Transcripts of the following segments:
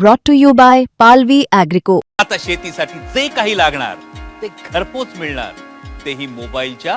brought to you by Palvi Agrico. आता शेतीसाठी जे काही लागणार ते घरपोच मिळणार. तेही मोबाईलच्या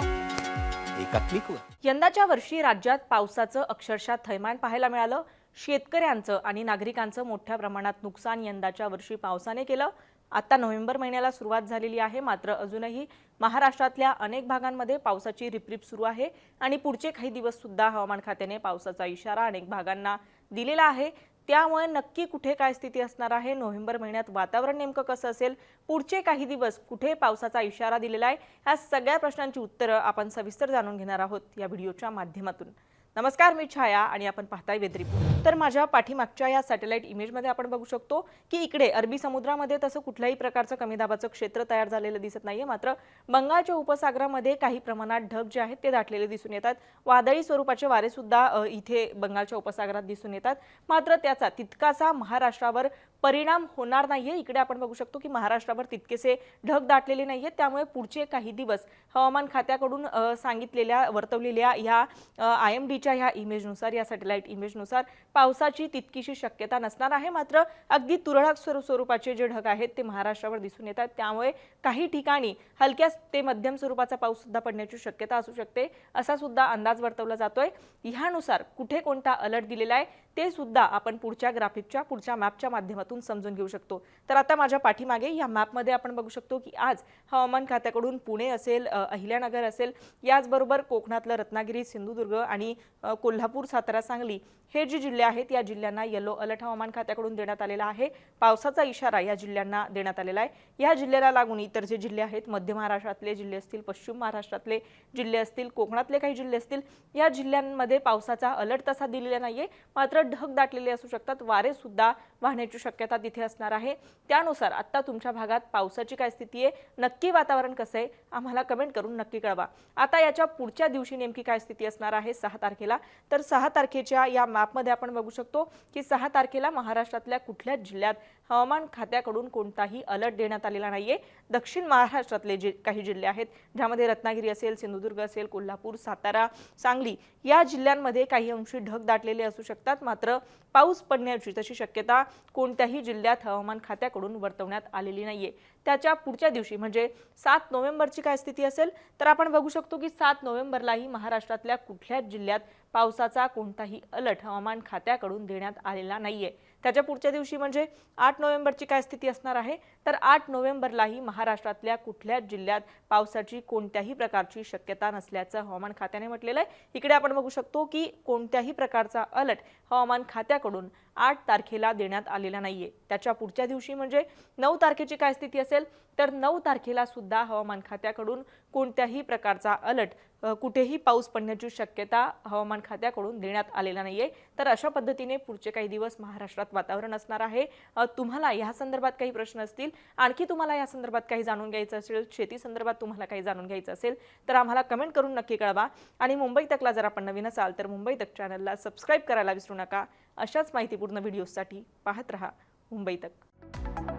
एका क्लिकवर यंदाच्या वर्षी राज्यात पावसाचं अक्षरशः थैमान पाहायला मिळालं. शेतकऱ्यांचं आणि नागरिकांचं मोठ्या प्रमाणात नुकसान यंदाच्या वर्षी पावसाने केलं. आता नोव्हेंबर महिन्याला सुरुवात झालेली आहे मात्र अजूनही महाराष्ट्रातल्या अनेक भागांमध्ये पावसाची रिपरिप सुरू आहे. आणि पुढचे काही दिवस सुद्धा हवामान खात्याने पावसाचा इशारा अनेक भागांना दिलेला आहे. त्यामुळे नक्की कुठे काय स्थिती असणार आहे? नोव्हेंबर महिन्यात वातावरण नेमकं कसं असेल? पुढचे काही दिवस कुठे पावसाचा इशारा दिलेला आहे? ह्या सगळ्या प्रश्नांची उत्तरं आपण सविस्तर जाणून घेणार आहोत या व्हिडिओच्या माध्यमातून. नमस्कार मी छाया आणि आपण पाहताय वेद्री तर माझ्या पाठीमागच्या या सॅटेलाइट इमेजमध्ये आपण बघू शकतो की इकडे अरबी समुद्रामध्ये तसं कुठल्याही प्रकारचं कमी दाबाचं क्षेत्र तयार झालेलं दिसत नाहीये. मात्र बंगालच्या उपसागरामध्ये काही प्रमाणात ढग जे आहेत ते दाटलेले दिसून येतात. वादळी स्वरूपाचे वारे सुद्धा इथे बंगालच्या उपसागरात दिसून येतात. मात्र त्याचा तितकासा महाराष्ट्रावर परिणाम होणार नाहीये. इकडे आपण बघू शकतो की महाराष्ट्रावर तितकेसे ढग दाटलेले नाहीये त्यामुळे पुढचे काही दिवस हवामान खात्याकडून सांगितलेल्या वर्तवलेल्या ह्या आय एम डी आधीच्या ह्या इमेजनुसार या सॅटेलाइट इमेजनुसार पावसाची तितकीशी शक्यता नसणार आहे. मात्र अगदी तुरळक स्वरूपाचे जे ढग आहेत ते महाराष्ट्रावर दिसून येतात. त्यामुळे काही ठिकाणी हलक्या ते मध्यम स्वरूपाचा पाऊस सुद्धा पडण्याची शक्यता असू शकते असा सुद्धा अंदाज वर्तवला जातोय. ह्यानुसार कुठे कोणता अलर्ट दिलेला आहे ते सुद्धा आपण पुढच्या ग्राफिकच्या पुढच्या मॅपच्या माध्यमातून समजून घेऊ शकतो. तर आता माझ्या पाठीमागे या मॅपमध्ये आपण बघू शकतो की आज हवामान खात्याकडून पुणे असेल अहिल्यानगर असेल याचबरोबर कोकणातलं रत्नागिरी सिंधुदुर्ग आणि कोल्हापूर सातारा सांगली हे जे जिल्हे आहेत या जिल्ह्यांना येलो अलर्ट हवामान खात्याकडून देण्यात आलेला आहे. पावसाचा इशारा या जिल्ह्यांना देण्यात आलेला आहे. या जिल्ह्याला लागून इतर जे जिल्हे आहेत मध्य महाराष्ट्रातले जिल्हे असतील पश्चिम महाराष्ट्रातले जिल्हे असतील कोकणातले काही जिल्हे असतील या जिल्ह्यांमध्ये पावसाचा अलर्ट तसा दिलेला नाहीये. मात्र ढग दाटलेले असू शकतात. वारे सुद्धा वाहण्याची शक्यता तिथे असणार आहे. त्यानुसार आत्ता तुमच्या भागात पावसाची काय स्थिती आहे? नक्की वातावरण कसं आहे? आम्हाला कमेंट करून नक्की कळवा. आता याच्या पुढच्या दिवशी नेमकी काय स्थिती असणार आहे? सहा तारखेला तर सहा तारखेच्या या मॅपमध्ये आपण बघू शकतो की सहा तारखेला महाराष्ट्रातल्या कुठल्याच जिल्ह्यात हवामान खात्याकडून कोणताही अलर्ट देण्यात आलेला नाहीये. दक्षिण महाराष्ट्रातले जे काही जिल्हे आहेत ज्यामध्ये रत्नागिरी असेल सिंधुदुर्ग असेल कोल्हापूर सातारा सांगली या जिल्ह्यांमध्ये काही अंशी ढग दाटलेले असू शकतात. मात्र पाऊस पडण्याची तशी शक्यता कोणत्याही जिल्ह्यात हवामान खात्याकडून वर्तवण्यात आलेली नाहीये. त्याच्या पुढच्या दिवशी म्हणजे सात नोव्हेंबरची काय स्थिती असेल तर आपण बघू शकतो की सात नोव्हेंबरलाही महाराष्ट्रातल्या कुठल्याच जिल्ह्यात पावसाचा कोणताही अलर्ट हवामान खात्याकडून देण्यात आलेला नाहीये. त्याच्या पुढच्या दिवशी म्हणजे आठ नोव्हेंबरची काय स्थिती असणार आहे? तर आठ नोव्हेंबरलाही महाराष्ट्रातल्या कुठल्याच जिल्ह्यात पावसाची कोणत्याही प्रकारची शक्यता नसल्याचं हवामान खात्याने म्हटलेलं आहे. इकडे आपण बघू शकतो की कोणत्याही प्रकारचा अलर्ट हवामान खात्याकडून आठ तारखेला देण्यात आलेला नाहीये. त्याच्या पुढच्या दिवशी म्हणजे नऊ तारखेची काय स्थिती असेल? तर नऊ तारखेला सुद्धा हवामान खात्याकडून कोणत्याही प्रकारचा अलर्ट कुठेही पाऊस पडण्याची शक्यता हवामान खात्याकडून देण्यात आलेला नाहीये. तर अशा पद्धतीने पुढचे काही दिवस महाराष्ट्रात वातावरण असणार आहे. तुम्हाला या संदर्भात काही प्रश्न असतील आणखी तुम्हाला या संदर्भात काही जाणून घ्यायचं असेल शेती संदर्भात तुम्हाला काही जाणून घ्यायचं असेल तर आम्हाला कमेंट करून नक्की कळवा. आणि मुंबई तकला जर आपण नवीन असाल तर मुंबई तक चॅनलला सबस्क्राईब करायला विसरू नका. अशाच माहितीपूर्ण व्हिडिओसाठी पाहत रहा मुंबई तक.